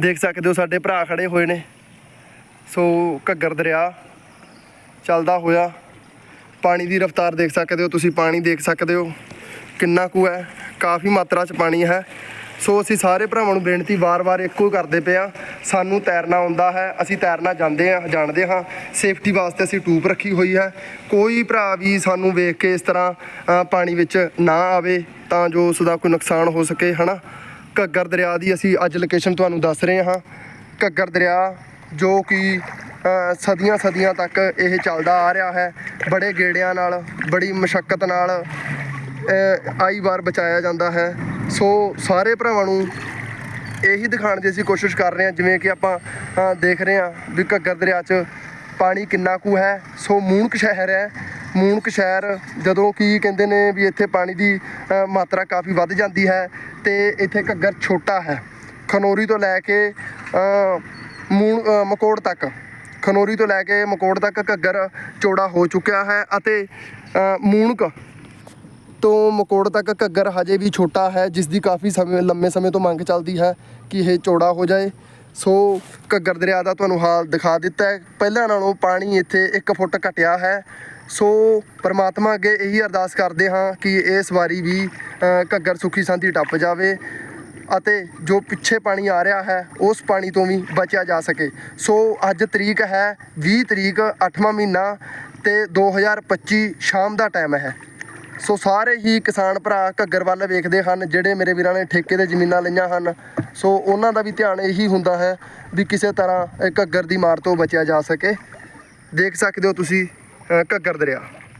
ਦੇਖ ਸਕਦੇ ਹੋ ਸਾਡੇ ਭਰਾ ਖੜੇ ਹੋਏ ਨੇ। ਸੋ ਘੱਗਰ ਦਰਿਆ ਚੱਲਦਾ ਹੋਇਆ। ਪਾਣੀ ਦੀ ਰਫ਼ਤਾਰ ਦੇਖ ਸਕਦੇ ਹੋ ਤੁਸੀਂ, ਪਾਣੀ ਦੇਖ ਸਕਦੇ ਹੋ। ਕਿੰਨਾ ਕੁ ਹੈ, ਕਾਫੀ ਮਾਤਰਾ 'ਚ ਪਾਣੀ ਹੈ। ਸੋ ਅਸੀਂ ਸਾਰੇ ਭਰਾਵਾਂ ਨੂੰ ਬੇਨਤੀ, ਵਾਰ-ਵਾਰ ਇੱਕੋ ਹੀ ਕਰਦੇ ਪਏ ਆ ਸਾਨੂੰ ਤੈਰਨਾ ਆਉਂਦਾ ਹੈ, ਅਸੀਂ ਤੈਰਨਾ ਜਾਂਦੇ ਹਾਂ, ਜਾਣਦੇ ਹਾਂ। ਸੇਫਟੀ ਵਾਸਤੇ ਅਸੀਂ ਟੂਪ ਰੱਖੀ ਹੋਈ ਹੈ। ਕੋਈ ਭਰਾ ਵੀ ਸਾਨੂੰ ਵੇਖ ਕੇ ਇਸ ਤਰ੍ਹਾਂ ਪਾਣੀ ਵਿੱਚ ਨਾ ਆਵੇ ਤਾਂ ਜੋ ਉਸ ਦਾ ਕੋਈ ਨੁਕਸਾਨ ਹੋ ਸਕੇ, ਹਨਾ? ਘੱਗਰ ਦਰਿਆ ਦੀ ਅਸੀਂ ਅੱਜ ਲੋਕੇਸ਼ਨ ਤੁਹਾਨੂੰ ਦੱਸ ਰਹੇ ਹਾਂ। ਘੱਗਰ ਦਰਿਆ ਜੋ ਕਿ ਸਦੀਆਂ ਸਦੀਆਂ ਤੱਕ ਇਹ ਚੱਲਦਾ ਆ ਰਿਹਾ ਹੈ। ਬੜੇ ਗੇੜਿਆਂ ਨਾਲ, ਬੜੀ ਮੁਸ਼ਕਲ ਨਾਲ ਆਈ ਵਾਰ ਬਚਾਇਆ ਜਾਂਦਾ ਹੈ। ਸੋ ਸਾਰੇ ਭਰਾਵਾਂ ਨੂੰ ਇਹੀ ਦਿਖਾਉਣ ਦੀ ਅਸੀਂ ਕੋਸ਼ਿਸ਼ ਕਰ ਰਹੇ ਹਾਂ, ਜਿਵੇਂ ਕਿ ਆਪਾਂ ਦੇਖ ਰਹੇ ਹਾਂ ਵੀ ਘੱਗਰ ਦਰਿਆ 'ਚ ਪਾਣੀ ਕਿੰਨਾ ਕੁ ਹੈ। ਸੋ ਮੂਣਕ ਸ਼ਹਿਰ ਹੈ। ਮੂਣਕ ਸ਼ਹਿਰ ਜਦੋਂ ਕੀ ਕਹਿੰਦੇ ਨੇ ਵੀ ਇੱਥੇ ਪਾਣੀ ਦੀ ਮਾਤਰਾ ਕਾਫੀ ਵੱਧ ਜਾਂਦੀ ਹੈ। ਤੇ ਇੱਥੇ ਘੱਗਰ ਛੋਟਾ ਹੈ। ਖਨੋਰੀ ਤੋਂ ਲੈ ਕੇ ਅ, ਮੂਣ ਮਕੋੜ ਤੱਕ। ਖਨੋਰੀ ਤੋਂ ਲੈ ਕੇ ਮਕੋੜ ਤੱਕ ਘੱਗਰ ਚੌੜਾ ਹੋ ਚੁੱਕਿਆ ਹੈ ਅਤੇ ਮੂਣਕ ਤੋਂ ਮਕੋੜ ਤੱਕ ਘੱਗਰ ਹਜੇ ਵੀ ਛੋਟਾ ਹੈ ਜਿਸ ਦੀ ਕਾਫੀ ਸਮੇਂ ਲੰਮੇ ਸਮੇਂ ਤੋਂ ਮੰਗ ਚੱਲਦੀ ਹੈ ਕਿ ਇਹ ਚੌੜਾ ਹੋ ਜਾਏ। ਸੋ ਘੱਗਰ ਦਰਿਆ ਦਾ ਤੁਹਾਨੂੰ ਹਾਲ ਦਿਖਾ ਦਿੱਤਾ ਹੈ। ਪਹਿਲਾਂ ਨਾਲੋਂ ਪਾਣੀ ਇੱਥੇ 1 ਫੁੱਟ ਘਟਿਆ ਹੈ। ਸੋ ਪਰਮਾਤਮਾ ਅੱਗੇ ਇਹੀ ਅਰਦਾਸ ਕਰਦੇ ਹਾਂ ਕਿ ਇਸ ਵਾਰੀ ਵੀ ਘੱਗਰ ਸੁੱਖੀ ਸੰਧੀ ਟੱਪ ਜਾਵੇ ਅਤੇ ਜੋ ਪਿੱਛੇ ਪਾਣੀ ਆ ਰਿਹਾ ਹੈ, ਉਸ ਪਾਣੀ ਤੋਂ ਵੀ ਬਚਿਆ ਜਾ ਸਕੇ। ਸੋ ਅੱਜ ਤਰੀਕ ਹੈ 20 ਤਰੀਕ 8ਵਾਂ ਮਹੀਨਾ ਤੇ 2025 ਸ਼ਾਮ ਦਾ ਟਾਈਮ ਹੈ। ਸੋ ਸਾਰੇ ਹੀ ਕਿਸਾਨ ਭਰਾ ਘੱਗਰ ਵੱਲ ਵੇਖਦੇ ਹਨ, ਜਿਹੜੇ ਮੇਰੇ ਵੀਰਾਂ ਨੇ ਠੇਕੇ ਤੇ ਜ਼ਮੀਨਾਂ ਲਈਆਂ ਹਨ। ਸੋ ਉਹਨਾਂ ਦਾ ਵੀ ਧਿਆਨ ਇਹੀ ਹੁੰਦਾ ਹੈ ਵੀ ਕਿਸੇ ਤਰ੍ਹਾਂ ਘੱਗਰ ਦੀ ਮਾਰ ਤੋਂ ਬਚਿਆ ਜਾ ਸਕੇ। ਦੇਖ ਸਕਦੇ ਹੋ ਤੁਸੀਂ ਘੱਗਰ ਦਰਿਆ।